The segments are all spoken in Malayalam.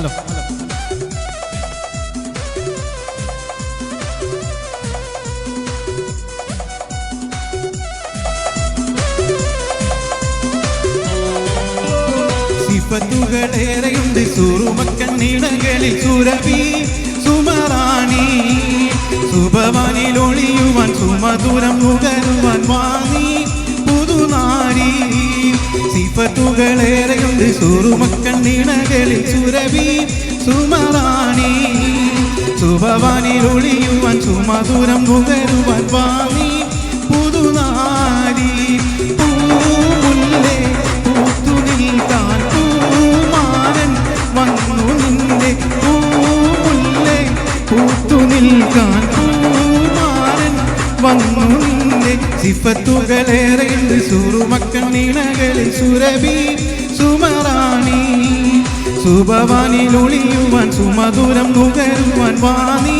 ഹലോ സിഫത്തുകളേറെയുണ്ട് സുറുമക്കണ്ണീടകളിൽ സുരഭി സുമറാണി. സുഭവാനിൽ ഒളിയുവാൻ സുമധുരം നുകരുവാൻ വാങ്ങി പുതുനാരി. സിഫത്തുകളേറെയുണ്ട് സുറുമക്കണ്ണിണകളിൽ സുരവി സുമറാണി സുഭവാനിൽ ഒളിയുവാൻ സുമധുരം നുകരുവാൻ വാങ്ങി പുതുനാരി പൂമുല്ലേ പൂത്തു വന്നു സിഫത്തുകളേറെയുണ്ട് സുറുമക്കൾ നീണകളിൽ സുരഭി സുമറാണി. സുഭവാനിൽ ഒളിയുവാൻ സുമധുരം നുകരുവാൻ വാണി.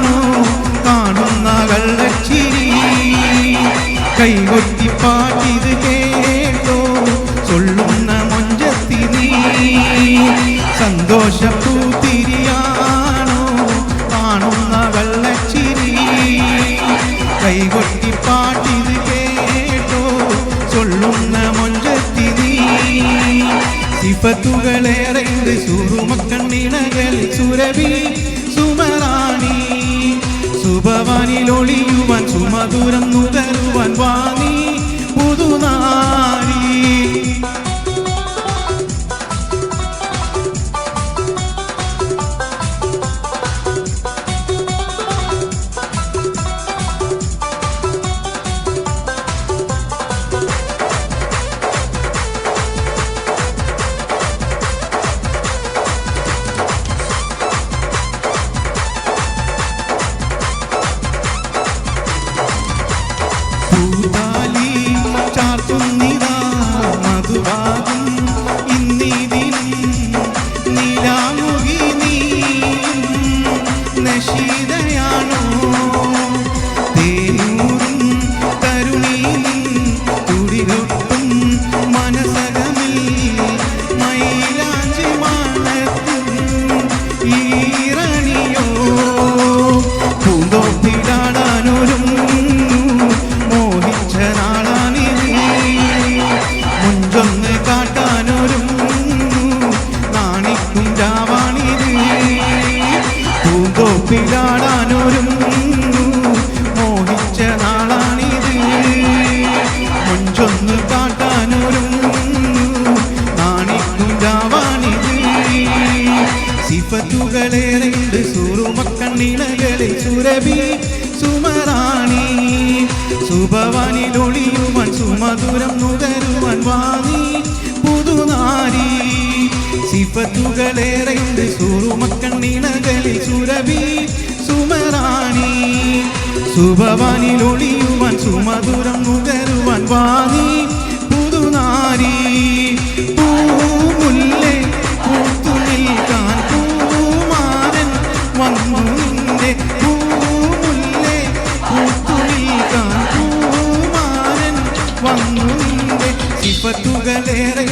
കാണുന്ന കള്ളച്ചിരി കൈകൊട്ടി പാട്ടിത് കേട്ടോ ചൊല്ലുന്ന മൊഞ്ചത്തിരി നീ സിഫത്തുകളേറെയുണ്ട് സുറുമക്കണ്ണിണകൾ സുരവി സുമറാണി. സുഭവാനിൽ ഒളിയുവാൻ സുമധുരം നുകരുവാൻ വാങ്ങി മുഞ്ചൊന്ന് കാട്ടാനൊരും നാണിക്കും രാവാണിത്. സുമധുരം നുകരുവാൻ വാങ്ങി സിഫത്തുകളേറെയുണ്ട് സുറുമക്കണ്ണിണകളിൽ സുരഭി സുമറാണി. സുഭവാനിൽ ഒളിയുവാൻ സുമധുരം നുകരുവാൻ വാനി പുതുനാരി പൂമുല്ലേ പൂത്തു നിൽക്കാൻ പൂമാരൻ വന്നു നിന്റെ പൂമുല്ലേ പൂത്തു നിൽക്കാൻ പൂമാരൻ വന്നു നിന്റെ സിഫത്തുകളേറെയുണ്ട്